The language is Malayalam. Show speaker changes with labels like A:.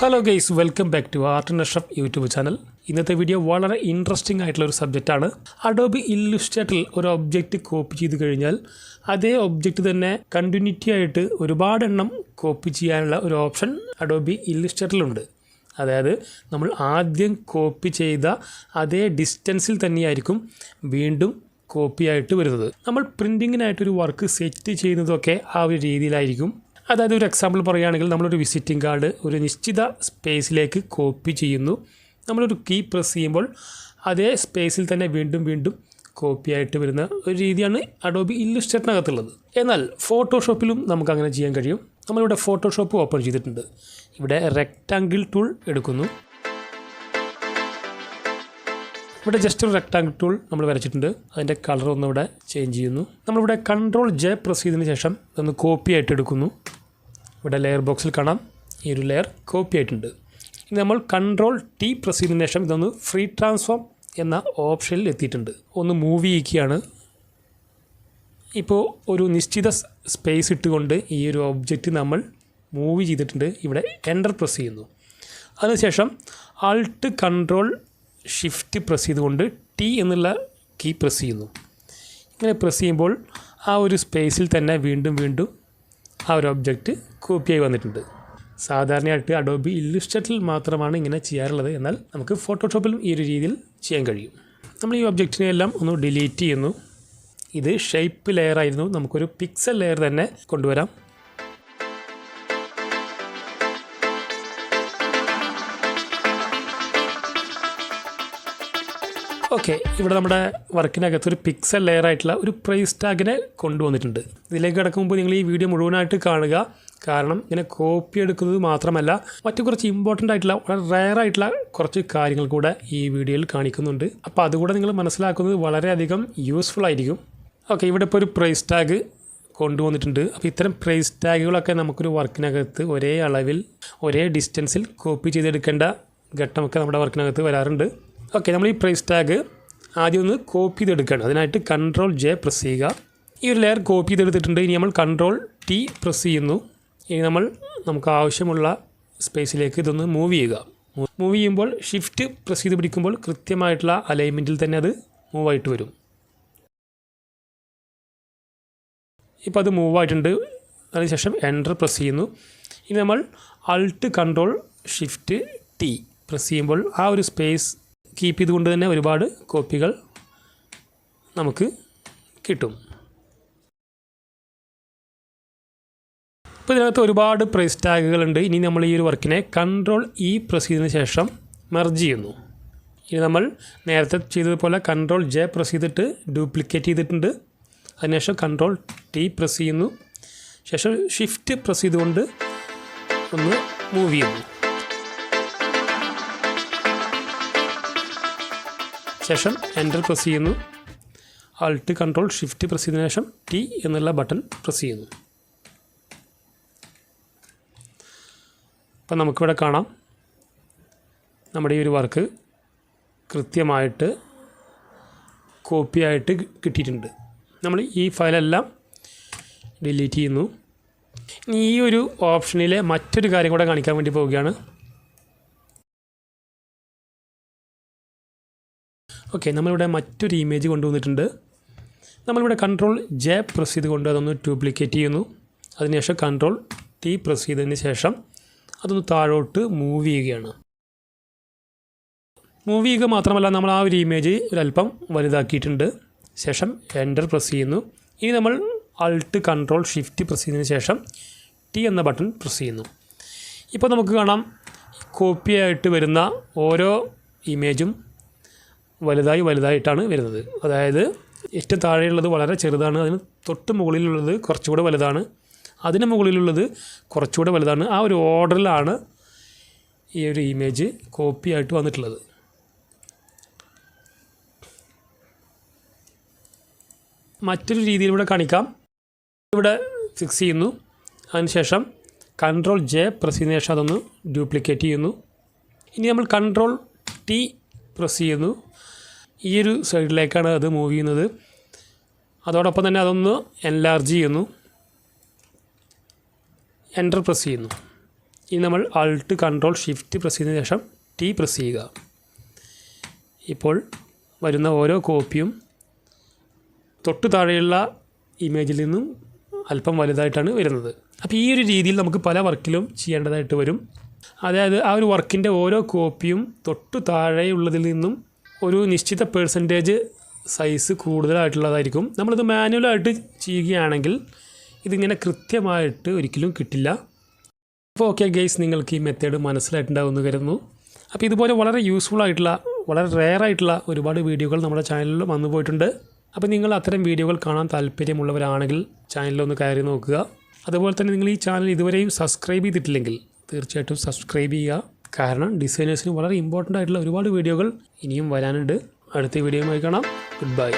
A: Hello guys welcome back to art and chef YouTube channel ഇന്നത്തെ വീഡിയോ വളരെ ഇൻട്രസ്റ്റിംഗ് ആയിട്ടുള്ള ഒരു സബ്ജക്റ്റാണ് അഡോബി ഇല്ലുസ്ട്രേറ്ററിൽ ഒരു ഒബ്ജക്റ്റ് കോപ്പി ചെയ്ത് കഴിഞ്ഞാൽ അതേ ഒബ്ജക്റ്റ് തന്നെ കണ്ടിന്യൂറ്റി ആയിട്ട് ഒരുപാട് എണ്ണം കോപ്പി ചെയ്യാനുള്ള ഒരു ഓപ്ഷൻ അഡോബി ഇല്ലുസ്ട്രേറ്ററിലുണ്ട് അതായത് നമ്മൾ ആദ്യം കോപ്പി ചെയ്ത അതേ ഡിസ്റ്റൻസിൽ തന്നെയായിരിക്കും വീണ്ടും കോപ്പി ആയിട്ട് വരുന്നത്. നമ്മൾ പ്രിന്റിങ്ങിനായിട്ടൊരു വർക്ക് സെറ്റ് ചെയ്യുന്നതൊക്കെ ആ ഒരു രീതിയിലായിരിക്കും. അതായത് ഒരു എക്സാമ്പിൾ പറയുകയാണെങ്കിൽ നമ്മളൊരു വിസിറ്റിംഗ് കാർഡ് ഒരു നിശ്ചിത സ്പേസിലേക്ക് കോപ്പി ചെയ്യുന്നു. നമ്മളൊരു കീ പ്രസ് ചെയ്യുമ്പോൾ അതേ സ്പേസിൽ തന്നെ വീണ്ടും വീണ്ടും കോപ്പി ആയിട്ട് വരുന്ന ഒരു രീതിയാണ് അഡോബി ഇല്ലുസ്ട്രേറ്റിനകത്തുള്ളത് എന്നാൽ ഫോട്ടോഷോപ്പിലും നമുക്ക് അങ്ങനെ ചെയ്യാൻ കഴിയും. നമ്മളിവിടെ ഫോട്ടോഷോപ്പ് ഓപ്പൺ ചെയ്തിട്ടുണ്ട്. ഇവിടെ റെക്റ്റാങ്കിൾ ടൂൾ എടുക്കുന്നു. ഇവിടെ ജസ്റ്റ് ഒരു റെക്ടാങ്കിൾ ടൂൾ നമ്മൾ വരച്ചിട്ടുണ്ട്. അതിന്റെ കളർ ഒന്ന് ഇവിടെ ചേഞ്ച് ചെയ്യുന്നു. നമ്മളിവിടെ കൺട്രോൾ ജെ പ്രസ് ചെയ്തതിന് ശേഷം ഇതൊന്ന് കോപ്പി ആയിട്ട് എടുക്കുന്നു. ഇവിടെ ലെയർ ബോക്സിൽ കാണാം. ഈ ഒരു ലെയർ കോപ്പി ആയിട്ടുണ്ട്. ഇനി നമ്മൾ കൺട്രോൾ ടി പ്രസ് ചെയ്തതിന് ശേഷം ഇതൊന്ന് ഫ്രീ ട്രാൻസ്ഫോം എന്ന ഓപ്ഷനിൽ എത്തിയിട്ടുണ്ട്. ഒന്ന് മൂവ് ചെയ്യിക്കുകയാണ്. ഇപ്പോൾ ഒരു നിശ്ചിത സ്പേസ് ഇട്ടുകൊണ്ട് ഈ ഒരു ഒബ്ജക്റ്റ് നമ്മൾ മൂവ് ചെയ്തിട്ടുണ്ട്. ഇവിടെ എന്റർ പ്രസ് ചെയ്യുന്നു. അതിനുശേഷം ആൾട്ട് കൺട്രോൾ ഷിഫ്റ്റ് പ്രസ് ചെയ്തുകൊണ്ട് ടി എന്നുള്ള കീ പ്രസ് ചെയ്യുന്നു. ഇങ്ങനെ പ്രസ് ചെയ്യുമ്പോൾ ആ ഒരു സ്പേസിൽ തന്നെ വീണ്ടും വീണ്ടും ആ ഒരു ഒബ്ജക്റ്റ് കോപ്പിയായി വന്നിട്ടുണ്ട്. സാധാരണയായിട്ട് അഡോബി ഇല്ലുസ്ട്രേറ്ററിൽ മാത്രമാണ് ഇങ്ങനെ ചെയ്യാറുള്ളത്. എന്നാൽ നമുക്ക് ഫോട്ടോഷോപ്പിലും ഈ ഒരു രീതിയിൽ ചെയ്യാൻ കഴിയും. നമ്മൾ ഈ ഒബ്ജക്റ്റിനെ എല്ലാം ഒന്ന് ഡിലീറ്റ് ചെയ്യുന്നു. ഇത് ഷേപ്പ് ലെയർ ആയിരുന്നു. നമുക്കൊരു പിക്സൽ ലെയർ തന്നെ കൊണ്ടുവരാം. ഓക്കെ ഇവിടെ നമ്മുടെ വർക്കിനകത്ത് ഒരു പിക്സൽ ലെയർ ആയിട്ടുള്ള ഒരു പ്രൈസ് ടാഗിനെ കൊണ്ടുവന്നിട്ടുണ്ട്. ഇതിലേക്ക് കിടക്കുമ്പോൾ നിങ്ങൾ ഈ വീഡിയോ മുഴുവനായിട്ട് കാണുക. കാരണം ഇങ്ങനെ കോപ്പി എടുക്കുന്നത് മാത്രമല്ല മറ്റു കുറച്ച് ഇമ്പോർട്ടന്റ് ആയിട്ടുള്ള വളരെ റയർ ആയിട്ടുള്ള കുറച്ച് കാര്യങ്ങൾ കൂടെ ഈ വീഡിയോയിൽ കാണിക്കുന്നുണ്ട്. അപ്പോൾ അതുകൂടെ നിങ്ങൾ മനസ്സിലാക്കുന്നത് വളരെയധികം യൂസ്ഫുൾ ആയിരിക്കും. ഓക്കെ ഇവിടെ ഇപ്പോൾ ഒരു പ്രൈസ് ടാഗ് കൊണ്ടുവന്നിട്ടുണ്ട്. അപ്പോൾ ഇത്തരം പ്രൈസ് ടാഗുകളൊക്കെ നമുക്കൊരു വർക്കിനകത്ത് ഒരേ അളവിൽ ഒരേ ഡിസ്റ്റൻസിൽ കോപ്പി ചെയ്തെടുക്കേണ്ട ഘട്ടമൊക്കെ നമ്മുടെ വർക്കിനകത്ത് വരാറുണ്ട്. ഓക്കെ നമ്മൾ ഈ പ്രൈസ് ടാഗ് ആദ്യം ഒന്ന് കോപ്പി ചെയ്തെടുക്കുകയാണ് അതിനായിട്ട് കൺട്രോൾ ജെ പ്രസ് ചെയ്യുക. ഈ ഒരു ലെയർ കോപ്പി ചെയ്തെടുത്തിട്ടുണ്ട് ഇനി നമ്മൾ കൺട്രോൾ ടി പ്രസ് ചെയ്യുന്നു. ഇനി നമ്മൾ നമുക്ക് ആവശ്യമുള്ള സ്പേസിലേക്ക് ഇതൊന്ന് മൂവ് ചെയ്യുക. മൂവ് ചെയ്യുമ്പോൾ ഷിഫ്റ്റ് പ്രസ് ചെയ്ത് പിടിക്കുമ്പോൾ കൃത്യമായിട്ടുള്ള അലൈൻമെന്റിൽ തന്നെ അത് മൂവായിട്ട് വരും. ഇപ്പോൾ അത് മൂവായിട്ടുണ്ട് അതിനുശേഷം എന്റർ പ്രസ് ചെയ്യുന്നു. ഇനി നമ്മൾ alt control shift T press ചെയ്യുമ്പോൾ ആ ഒരു സ്പേസ് കീപ്പ് ചെയ്തുകൊണ്ട് തന്നെ ഒരുപാട് കോപ്പികൾ നമുക്ക് കിട്ടും. ഇപ്പോൾ ഇതിനകത്ത് ഒരുപാട് പ്രൈസ് ടാഗുകളുണ്ട് ഇനി നമ്മൾ ഈ ഒരു വർക്കിനെ കൺട്രോൾ ഇ പ്രസ് ചെയ്തതിന് ശേഷം മെർജ് ചെയ്യുന്നു. ഇനി നമ്മൾ നേരത്തെ ചെയ്തതുപോലെ കൺട്രോൾ ജെ പ്രസ് ചെയ്തിട്ട് ഡ്യൂപ്ലിക്കേറ്റ് ചെയ്തിട്ടുണ്ട്. അതിനുശേഷം കൺട്രോൾ ടി പ്രസ് ചെയ്യുന്നു. ശേഷം ഷിഫ്റ്റ് പ്രസ് ചെയ്തുകൊണ്ട് ഒന്ന് മൂവ് ചെയ്യുന്നു. ശേഷം എന്റർ പ്രസ് ചെയ്യുന്നു. ആൾട്ട് കൺട്രോൾ ഷിഫ്റ്റ് പ്രസ് ചെയ്തതിനു ശേഷം ടി എന്നുള്ള ബട്ടൺ പ്രസ് ചെയ്യുന്നു. അപ്പം നമുക്കിവിടെ കാണാം. നമ്മുടെ ഈ ഒരു വർക്ക് കൃത്യമായിട്ട് കോപ്പിയായിട്ട് കിട്ടിയിട്ടുണ്ട്. നമ്മൾ ഈ ഫയലെല്ലാം ഡിലീറ്റ് ചെയ്യുന്നു. ഈ ഒരു ഓപ്ഷനിലെ മറ്റൊരു കാര്യം കൂടെ കാണിക്കാൻ വേണ്ടി പോവുകയാണ്. ഓക്കെ നമ്മളിവിടെ മറ്റൊരു ഇമേജ് കൊണ്ടുവന്നിട്ടുണ്ട്. നമ്മളിവിടെ കൺട്രോൾ ജെ പ്രസ് ചെയ്തുകൊണ്ട് അതൊന്ന് ഡ്യൂപ്ലിക്കേറ്റ് ചെയ്യുന്നു. അതിനുശേഷം കൺട്രോൾ ടി പ്രസ് ചെയ്തതിന് ശേഷം അതൊന്ന് താഴോട്ട് മൂവ് ചെയ്യുകയാണ്. മൂവ് ചെയ്യുക മാത്രമല്ല നമ്മൾ ആ ഒരു ഇമേജ് ഒരല്പം വലുതാക്കിയിട്ടുണ്ട്. ശേഷം എന്റർ പ്രസ് ചെയ്യുന്നു. ഇനി നമ്മൾ അൾട്ട് കൺട്രോൾ ഷിഫ്റ്റ് പ്രസ് ചെയ്തതിന് ശേഷം ടി എന്ന ബട്ടൺ പ്രസ് ചെയ്യുന്നു. ഇപ്പോൾ നമുക്ക് കാണാം കോപ്പിയായിട്ട് വരുന്ന ഓരോ ഇമേജും വലുതായി വലുതായിട്ടാണ് വരുന്നത്. അതായത് ഏറ്റവും താഴെയുള്ളത് വളരെ ചെറുതാണ് അതിന് തൊട്ട് മുകളിലുള്ളത് കുറച്ചുകൂടെ വലുതാണ്. അതിന് മുകളിലുള്ളത് കുറച്ചുകൂടെ വലുതാണ്. ആ ഒരു ഓർഡറിലാണ് ഈ ഒരു ഇമേജ് കോപ്പി ആയിട്ട് വന്നിട്ടുള്ളത്. മറ്റൊരു രീതിയിലൂടെ കാണിക്കാം. ഇവിടെ ഫിക്സ് ചെയ്യുന്നു. അതിനുശേഷം കൺട്രോൾ ജെ പ്രസ് ചെയ്തതിനു ശേഷം അതൊന്ന് ഡ്യൂപ്ലിക്കേറ്റ് ചെയ്യുന്നു. ഇനി നമ്മൾ കൺട്രോൾ ടി പ്രസ് ചെയ്യുന്നു. ഈ ഒരു സൈഡിലേക്കാണ് അത് മൂവ് ചെയ്യുന്നത്. അതോടൊപ്പം തന്നെ അതൊന്ന് എൻലാർജ് ചെയ്യുന്നു. എന്റർ പ്രസ് ചെയ്യുന്നു. ഇനി നമ്മൾ അൾട്ട് കൺട്രോൾ ഷിഫ്റ്റ് പ്രസ് ചെയ്തതിന് ശേഷം ടി പ്രസ് ചെയ്യുക. ഇപ്പോൾ വരുന്ന ഓരോ കോപ്പിയും തൊട്ട് താഴെയുള്ള ഇമേജിൽ നിന്നും അല്പം വലുതായിട്ടാണ് വരുന്നത്. അപ്പോൾ ഈ ഒരു രീതിയിൽ നമുക്ക് പല വർക്കിലും ചെയ്യേണ്ടതായിട്ട് വരും. അതായത് ആ ഒരു വർക്കിന്റെ ഓരോ കോപ്പിയും തൊട്ട് താഴെയുള്ളതിൽ നിന്നും ഒരു നിശ്ചിത പേഴ്സന്റേജ് സൈസ് കൂടുതലായിട്ടുള്ളതായിരിക്കും. നമ്മളിത് മാനുവലായിട്ട് ചെയ്യുകയാണെങ്കിൽ ഇതിങ്ങനെ കൃത്യമായിട്ട് ഒരിക്കലും കിട്ടില്ല. അപ്പോൾ ഓക്കെ ഗെയ്സ് നിങ്ങൾക്ക് ഈ മെത്തേഡ് മനസ്സിലായിട്ടുണ്ടാവുമെന്ന് കരുതുന്നു. അപ്പോൾ ഇതുപോലെ വളരെ യൂസ്ഫുൾ ആയിട്ടുള്ള വളരെ റെയർ ആയിട്ടുള്ള ഒരുപാട് വീഡിയോകൾ നമ്മുടെ ചാനലിൽ വന്നു പോയിട്ടുണ്ട്. അപ്പോൾ നിങ്ങൾ അത്തരം വീഡിയോകൾ കാണാൻ താല്പര്യമുള്ളവരാണെങ്കിൽ ചാനലിലൊന്ന് കയറി നോക്കുക. അതുപോലെ തന്നെ നിങ്ങൾ ഈ ചാനൽ ഇതുവരെയും സബ്സ്ക്രൈബ് ചെയ്തിട്ടില്ലെങ്കിൽ തീർച്ചയായിട്ടും സബ്സ്ക്രൈബ് ചെയ്യുക. കാരണം ഡിസൈനേഴ്സിന് വളരെ ഇമ്പോർട്ടന്റ് ആയിട്ടുള്ള ഒരുപാട് വീഡിയോകൾ ഇനിയും വരാനുണ്ട്. അടുത്ത വീഡിയോയുമായി കാണാം. Good bye